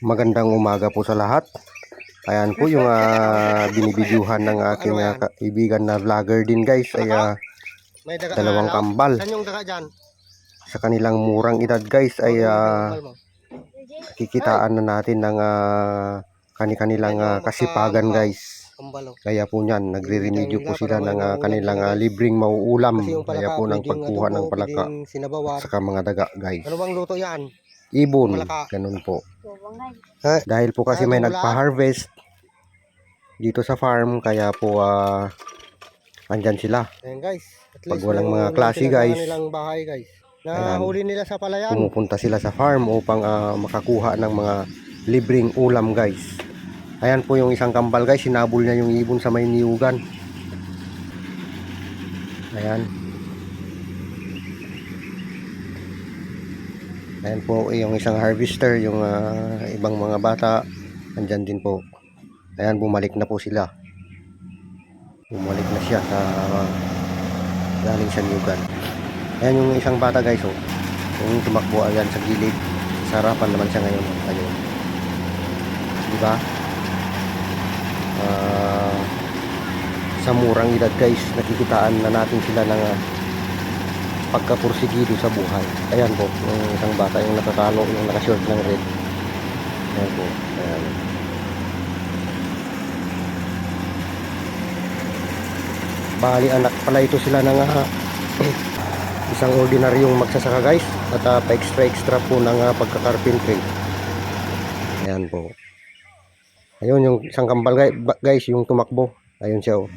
Magandang umaga po sa lahat. Ayan po yung ah, binibidyuhan ng aking ah, kaibigan na vlogger din guys ay daga dalawang ano? kambal. Sa kanilang murang edad guys ay mo. kikitaan na natin ng ah, kani-kanilang ah, kasipagan guys. Oh. Kaya po niyan, nagre-remedyo po sila ng ah, kanilang ah, libreng mauulam. Kaya po ng pagkuha ng adobo, palaka at saka mga daga guys. Ano bang luto yan? Ibon, ganun po. Ha? Dahil po kasi may nagpa-harvest dito sa farm, kaya po ah, andyan sila. Ayan guys. At Pag least walang mga klase, guys. kanilang bahay guys. Nahuli nila sa palayan. Pumupunta sila sa farm upang ah, makakuha ng mga libreng ulam guys. Ayan po yung isang kambal guys, sinabol niya yung ibon sa may niyugan. Ayan. Ayan po yung isang harvester, yung ah, ibang mga bata, andyan din po. Ayan, bumalik na po sila. Bumalik na siya sa galing sa niyugan. Ayan yung isang bata guys, oh. Yung tumakbo ayan sa gilid. Sa harapan naman siya ngayon. Ayun. Di ba? Ah, sa murang edad guys, nakikitaan na natin sila ng ah, pagkapursigido sa buhay. Ayan po, yung isang bata yung nakatalo, yung nakashort ng red. Ayan po. Ayan. Bali anak pala ito sila ng ah, isang ordinaryong magsasaka guys at uh, pa extra extra po ng uh, pagkakarpentry ayan po ayun yung isang kambal guys yung tumakbo ayun siya oh.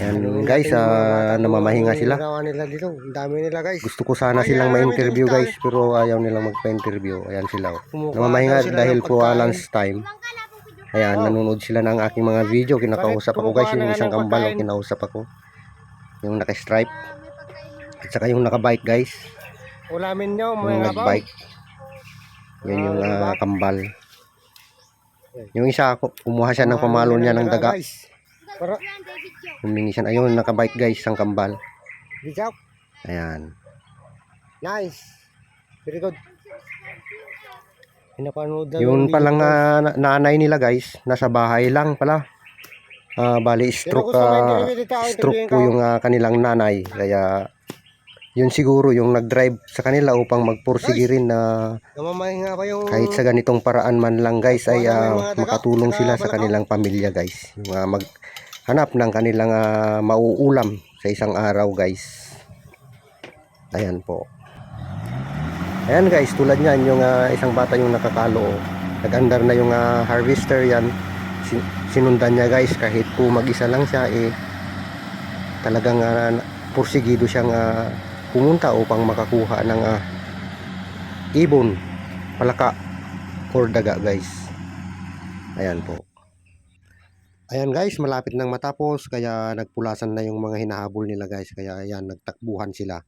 Ayan guys ah, namamahinga sila. Nila dito. Ang dami nila guys. gusto ko sana silang ma-interview guys pero ayaw nilang magpa-interview. Ayan sila oh. Namamahinga dahil po uh, lunch time. Ayan nanonood sila ng aking mga video. Kinakausap ako guys. Yung isang kambal oh, kinausap ako. Yung naka-stripe. At saka yung naka-bike guys. Ulamin nyo, yung mga nag-bike. Yan yung ah, kambal. Yung isa ku- kumuha siya ng pamalo niya ng daga. Guys. Para, humingi siya ayun naka-bike guys ang kambal Bijaw. ayan Nice. Very good. Pinapanood na Yun ng palang na- nanay nila guys, nasa bahay lang pala. Ah, bali stroke dito, stroke po yung ah, kanilang nanay. Kaya yun siguro yung nag-drive sa kanila upang magpursige rin na kahit sa ganitong paraan man lang guys ay daga, makatulong sila sa kanilang pamilya guys. Yung ah, maghanap ng kanilang ah, mauulam sa isang araw guys. Ayan po. Ayan guys, tulad niyan yung ah, isang bata yung nakakalo. Nag-andar na yung ah, harvester yan. Si- sinundan niya guys kahit po mag-isa lang siya eh talagang ah, pursigido siyang ah, pumunta upang makakuha ng ah, ibon, palaka or daga guys. Ayan po. Ayan guys, malapit nang matapos kaya nagpulasan na yung mga hinahabol nila guys. Kaya ayan, nagtakbuhan sila.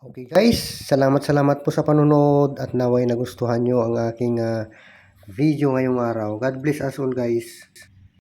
Okay guys, salamat salamat po sa panunod at naway nagustuhan nyo ang aking ah, video ngayong araw. God bless us all guys.